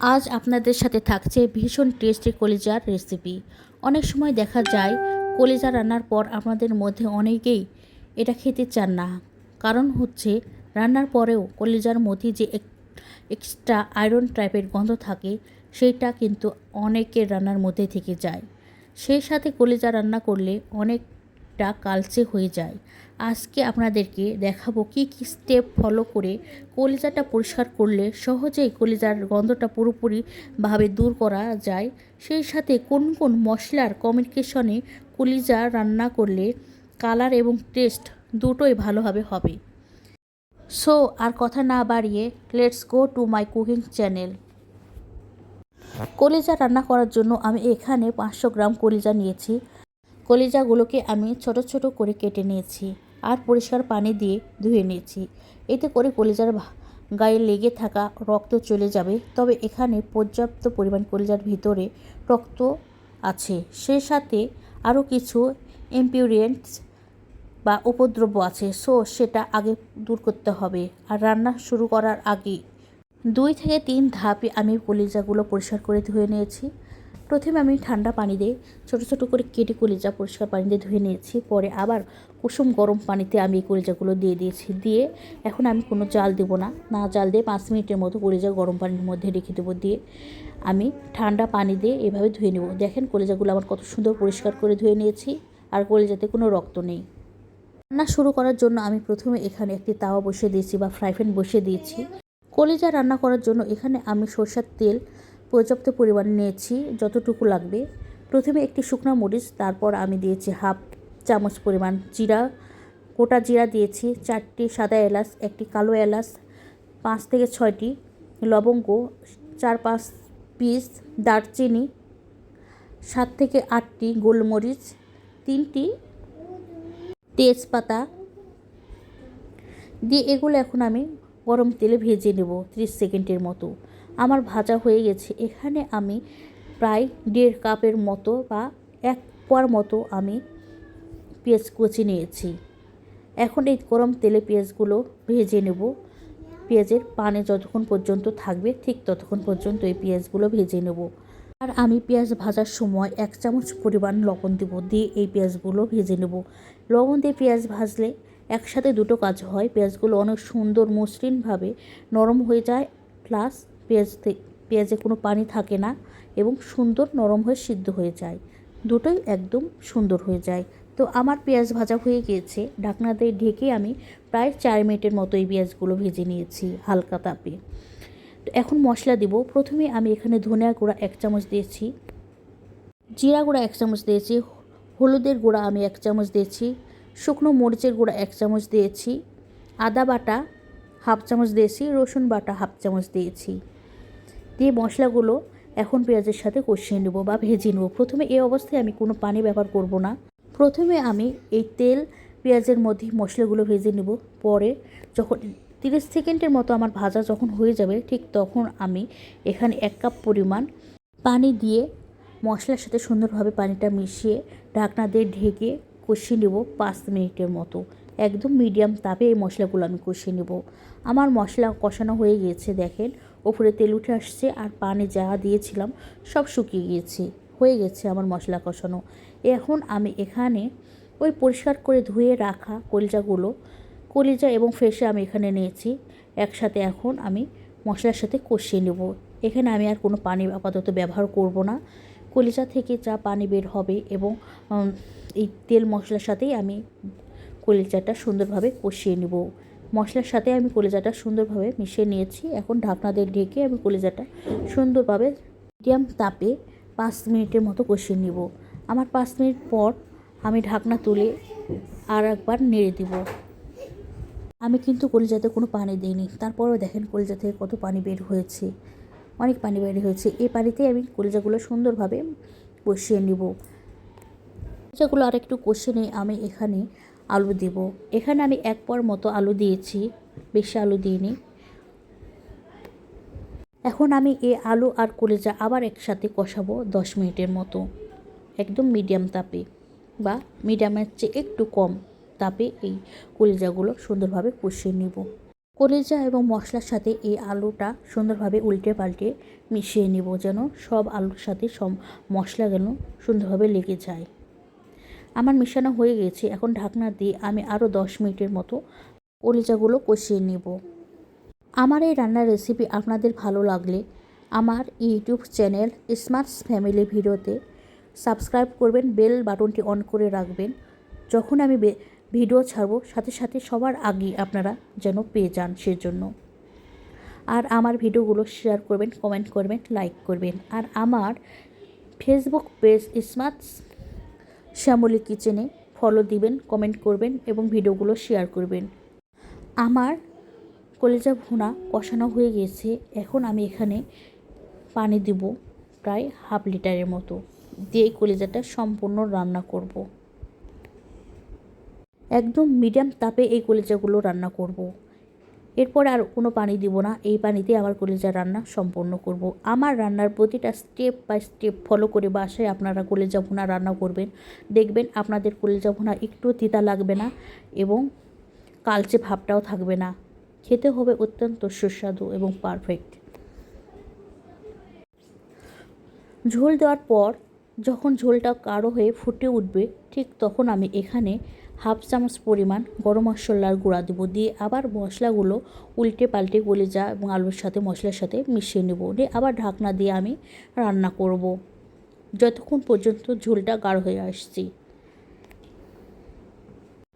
আজ আপনাদের সাথে থাকছে ভীষণ টেস্টি কলিজার রেসিপি। অনেক সময় দেখা যায়, কলিজা রান্নার পর আপনাদের মধ্যে অনেকেই এটা খেতে চান না। কারণ হচ্ছে, রান্নার পরেও কলিজার মধ্যে যে এক- এক্সট্রা আয়রন টাইপের গন্ধ থাকে, সেইটা কিন্তু অনেকের রান্নার মধ্যে থেকে যায়। সেই সাথে কলিজা রান্না করলে অনেকটা কালচে হয়ে যায়। আজকে আপনাদেরকে দেখাবো কি কি স্টেপ ফলো করে কলিজাটা পরিষ্কার করলে সহজেই কলিজার গন্ধটা পুরোপুরিভাবে দূর করা যায়। সেই সাথে কোন কোন মশলার কমিউনিকেশনে কলিজা রান্না করলে কালার এবং টেস্ট দুটোই ভালোভাবে হবে। সো আর কথা না বাড়িয়ে let's go to my cooking channel কলিজা রান্না করার জন্য আমি এখানে পাঁচশো গ্রাম কলিজা নিয়েছি। কলিজাগুলোকে আমি ছোট ছোট করে কেটে নিয়েছি আর পরিষ্কার পানি দিয়ে ধুয়ে নিয়েছি। এতে করে কলিজার গায়ে লেগে থাকা রক্ত চলে যাবে। তবে এখানে পর্যাপ্ত পরিমাণ কলিজার ভিতরে রক্ত আছে। সেই সাথে আরও কিছু ইম্পিউরিয়েন্টস বা উপদ্রব্য আছে। সো, সেটা আগে দূর করতে হবে। আর রান্না শুরু করার আগে দুই থেকে তিন ধাপে আমি কলিজাগুলো পরিষ্কার করে ধুয়ে নিয়েছি। প্রথমে আমি ঠান্ডা পানি দিয়ে ছোটো ছোটো করে কেটে কলিজা পরিষ্কার পানি দিয়ে ধুয়ে নিয়েছি। পরে আবার কুসুম গরম পানিতে আমি এই কলিজাগুলো দিয়ে দিয়েছি। দিয়ে এখন আমি কোনো জাল দেবো না। না জাল দিয়ে পাঁচ মিনিটের মতো কলিজা গরম পানির মধ্যে রেখে দেবো। দিয়ে আমি ঠান্ডা পানি দিয়ে এভাবে ধুয়ে নেব। দেখেন কলিজাগুলো আমার কত সুন্দর পরিষ্কার করে ধুয়ে নিয়েছি আর কলিজাতে কোনো রক্ত নেই। রান্না শুরু করার জন্য আমি প্রথমে এখানে একটি তাওয়া বসিয়ে দিয়েছি বা ফ্রাই প্যান বসিয়ে দিয়েছি। কলিজা রান্না করার জন্য এখানে আমি সরষের তেল পর্যাপ্ত পরিমাণ নিয়েছি, যতটুকু লাগবে। প্রথমে একটি শুকনো মরিচ, তারপর আমি দিয়েছি হাফ চামচ পরিমাণ জিরা। গোটা জিরা দিয়েছি চারটি সাদা এলাচ, একটি কালো এলাচ, পাঁচ থেকে ছয়টি লবঙ্গ, চার পাঁচ পিস দারচিনি, সাত থেকে আটটি গোলমরিচ, তিনটি তেজপাতা। দিয়ে এগুলো এখন আমি গরম তেলে ভেজে নেব ত্রিশ সেকেন্ডের মতো। আমার ভাজা হয়ে গেছে। এখানে আমি প্রায় দেড় কাপের মতো বা এক পোয়ার মতো আমি পেঁয়াজ কুচি নিয়েছি। এখন এই গরম তেলে পেঁয়াজগুলো ভেজে নেব। পেঁয়াজের পানে যতক্ষণ পর্যন্ত থাকবে ঠিক ততক্ষণ পর্যন্ত এই পেঁয়াজগুলো ভেজে নেব। আর আমি পেঁয়াজ ভাজার সময় এক চামচ পরিমাণ লবণ দেবো দিয়ে এই পেঁয়াজগুলো ভেজে নেব। লবণ দিয়ে পেঁয়াজ ভাজলে একসাথে দুটো কাজ হয়। পেঁয়াজগুলো অনেক সুন্দর মসৃণভাবে নরম হয়ে যায়, প্লাস পেঁয়াজ পেঁয়াজে কোনো পানি থাকে না এবং সুন্দর নরম হয়ে সিদ্ধ হয়ে যায়। দুটোই একদম সুন্দর হয়ে যায়। তো আমার পেঁয়াজ ভাজা হয়ে গিয়েছে। ঢাকনা দিয়ে ঢেকে আমি প্রায় চার মিনিটের মতো এই পেঁয়াজগুলো ভেজে নিয়েছি হালকা তাপে। তো এখন মশলা দেব। প্রথমে আমি এখানে ধনিয়া গুঁড়া এক চামচ দিয়েছি। জিরা গুঁড়া এক চামচ দিয়েছি। হলুদের গুঁড়া আমি এক চামচ দিয়েছি। শুকনো মরিচের গুঁড়া এক চামচ দিয়েছি। আদা বাটা হাফ চামচ দিয়েছি। রসুন বাটা হাফ চামচ দিয়েছি। দিয়ে মশলাগুলো এখন পেঁয়াজের সাথে কষিয়ে নেব বা ভেজে নেব। প্রথমে এই অবস্থায় আমি কোনো পানি ব্যবহার করব না। প্রথমে আমি এই তেল, পেঁয়াজের মধ্যে মশলাগুলো ভেজে নেব। পরে যখন তিরিশ সেকেন্ডের মতো আমার ভাজা যখন হয়ে যাবে, ঠিক তখন আমি এখানে এক কাপ পরিমাণ পানি দিয়ে মশলার সাথে সুন্দরভাবে পানিটা মিশিয়ে ঢাকনা দিয়ে ঢেকে কষিয়ে নেব পাঁচ মিনিটের মতো। একদম মিডিয়াম তাপে এই মশলাগুলো আমি কষিয়ে নেব। আমার মশলা কষানো হয়ে গিয়েছে, দেখেন। ওপরে তেল উঠে আসছে আর পানি যা দিয়েছিলাম সব শুকিয়ে গিয়েছে। হয়ে গেছে আমার মশলা কষানো। এখন আমি এখানে ওই পরিষ্কার করে ধুয়ে রাখা কলিজাগুলো, কলিজা এবং ফ্রেশে আমি এখানে নিয়েছি। একসাথে এখন আমি মশলার সাথে কষিয়ে নেব। এখানে আমি আর কোনো পানি আপাতত ব্যবহার করব না। কলিজা থেকে যা পানি বের হবে এবং এই তেল মশলার সাথেই আমি কলিজাটা সুন্দরভাবে কষিয়ে নেব। মশলার সাথে আমি কলিজাটা সুন্দরভাবে মিশিয়ে নিয়েছি। এখন ঢাকনা দিয়ে ঢেকে আমি কলিজাটা সুন্দরভাবে মিডিয়াম তাপে পাঁচ মিনিটের মতো কষিয়ে নেব। আমার পাঁচ মিনিট পর আমি ঢাকনা তুলে আর একবার নেড়ে দিব। আমি কিন্তু কলিজাতে কোনো পানি দিইনি। তারপরেও দেখেন কলিজা থেকে কত পানি বের হয়েছে। অনেক পানি বের হয়েছে। এই পানিতেই আমি কলিজাগুলো সুন্দরভাবে কষিয়ে নিব। কলিজাগুলো আর একটু কষিয়ে নিয়ে আমি এখানে আলু দেব। এখানে আমি এক পর মতো আলু দিয়েছি, বেশি আলু দিইনি। এখন আমি এই আলু আর কলেজা আবার একসাথে কষাবো দশ মিনিটের মতো। একদম মিডিয়াম তাপে বা মিডিয়ামের চেয়ে একটু কম তাপে এই কলিজাগুলো সুন্দরভাবে কষিয়ে নিব। কলেজা এবং মশলার সাথে এই আলুটা সুন্দরভাবে উল্টে পাল্টে মিশিয়ে নিব যেন সব আলুর সাথে সব মশলা যেন সুন্দরভাবে লেগে যায়। আমার মিশানো হয়ে গেছে। এখন ঢাকনা দিয়ে আমি আরও দশ মিনিটের মতো কলিজাগুলো কষিয়ে নিব। আমার এই রান্নার রেসিপি আপনাদের ভালো লাগলে আমার ইউটিউব চ্যানেল স্মার্টস ফ্যামিলি ভিডিওতে সাবস্ক্রাইব করবেন বেল বাটনটি অন করে রাখবেন। যখন আমি ভিডিও ছাড়বো, সাথে সাথে সবার আগে আপনারা যেন পেয়ে যান সেজন্য। আর আমার ভিডিওগুলো শেয়ার করবেন কমেন্ট করবেন লাইক করবেন। আর আমার ফেসবুক পেজ স্মার্টস শ্যামলী কিচেনে ফলো দিবেন কমেন্ট করবেন এবং ভিডিওগুলো শেয়ার করবেন আমার কলেজা ভুনা কষানো হয়ে গেছে এখন আমি এখানে পানি দিব প্রায় হাফ লিটারের মতো দিয়ে কলেজাটা সম্পূর্ণ রান্না করব। একদম মিডিয়াম তাপে এই কলেজাগুলো রান্না করব। এরপর আর কোনো পানি দিব না। এই পানিতে আমার কলেজা রান্না সম্পন্ন করব। আমার রান্নার প্রতিটা স্টেপ বাই স্টেপ ফলো করে বাসায় আপনারা কলেজা ভুনা রান্না করবেন। দেখবেন আপনাদের কলেজা ভুনা একটু তিতা লাগবে না এবং কালচে ভাবটাও থাকবে না। খেতে হবে অত্যন্ত সুস্বাদু এবং পারফেক্ট ঝোল দেওয়ার পর যখন ঝোলটা গাঢ় হয়ে ফুটে উঠবে, ঠিক তখন আমি এখানে হাফ চামচ পরিমাণ গরম মশলার গুঁড়া দেবো। দিয়ে আবার মশলাগুলো উল্টে পাল্টে গলে যা এবং আলুর সাথে, মশলার সাথে মিশিয়ে নেব। দিয়ে আবার ঢাকনা দিয়ে আমি রান্না করব। যতক্ষণ পর্যন্ত ঝোলটা গাঢ় হয়ে আসছি।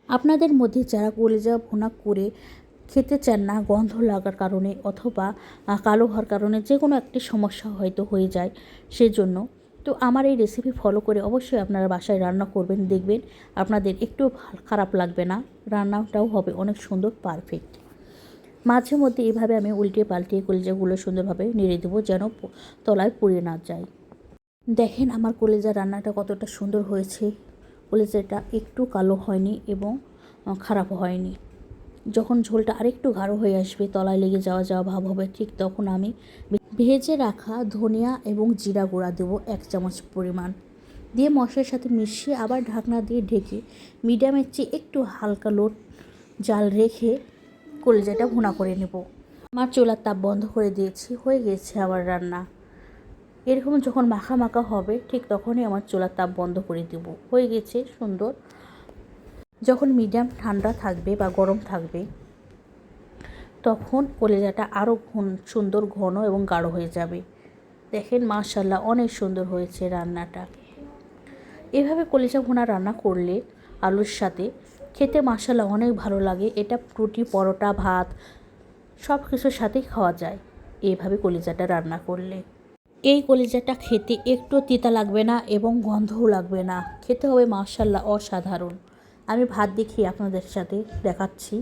আপনাদের মধ্যে যারা কলিজা ভুনা করে খেতে চান না, গন্ধ লাগার কারণে অথবা কালো হওয়ার কারণে যে কোনো একটি সমস্যা হয়তো হয়ে যায়, সেজন্য তো আমার এই রেসিপি ফলো করে অবশ্যই আপনারা বাসায় রান্না করবেন, দেখবেন আপনাদের একটু খারাপ লাগবে না। রান্নাটাও হবে অনেক সুন্দর পারফেক্ট মাঝে মধ্যে এভাবে আমি উল্টে পাল্টে কলিজাগুলো সুন্দরভাবে নেড়ে দেবো যেন তলায় পুড়ে না যায়। দেখেন আমার কলেজা রান্নাটা কতটা সুন্দর হয়েছে। কলেজাটা একটু কালো হয়নি এবং খারাপ হয়নি। যখন ঝোলটা আরেকটু গাঢ় হয়ে আসবে, তলায় লেগে যাওয়া যাওয়া ভাব হবে, ঠিক তখন আমি ভেজে রাখা ধনিয়া এবং জিরা গুঁড়া দেবো এক চামচ পরিমাণ। দিয়ে মশলার সাথে মিশিয়ে আবার ঢাকনা দিয়ে ঢেকে মিডিয়ামের চেয়ে একটু হালকা লোট জাল রেখে কলেজাটা ভুনা করে নেব। আমার চোলার তাপ বন্ধ করে দিয়েছি, হয়ে গেছে আবার রান্না। এরকম যখন মাখা মাখা হবে, ঠিক তখনই আমার চোলার তাপ বন্ধ করে দেব। হয়ে গেছে সুন্দর যখন মিডিয়াম ঠান্ডা থাকবে বা গরম থাকবে, তখন কলেজাটা আরও সুন্দর ঘন এবং গাঢ় হয়ে যাবে। দেখেন মাশাল্লাহ অনেক সুন্দর হয়েছে রান্নাটা। এভাবে কলেজা ভুনা রান্না করলে আলুর সাথে খেতে মাশাল্লাহ অনেক ভালো লাগে। এটা রুটি, পরোটা, ভাত সব কিছুর সাথেই খাওয়া যায় এইভাবে কলিজাটা রান্না করলে। এই কলিজাটা খেতে একটু তিতা লাগবে না এবং গন্ধও লাগবে না। খেতে হবে মাশাল্লাহ অসাধারণ। আমি ভাত দেখিয়ে আপনাদের সাথে দেখাচ্ছি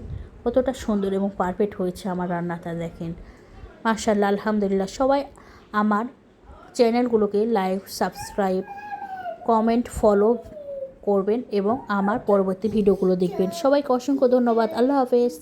কতটা সুন্দর এবং পারফেক্ট হয়েছে আমার রান্নাটা, দেখেন। মাশাল্লাহ আলহামদুলিল্লাহ। সবাই আমার চ্যানেলগুলোকে লাইক সাবস্ক্রাইব কমেন্ট ফলো করবেন এবং আমার পরবর্তী ভিডিওগুলো দেখবেন। সবাইকে অসংখ্য ধন্যবাদ। আল্লাহ হাফেজ।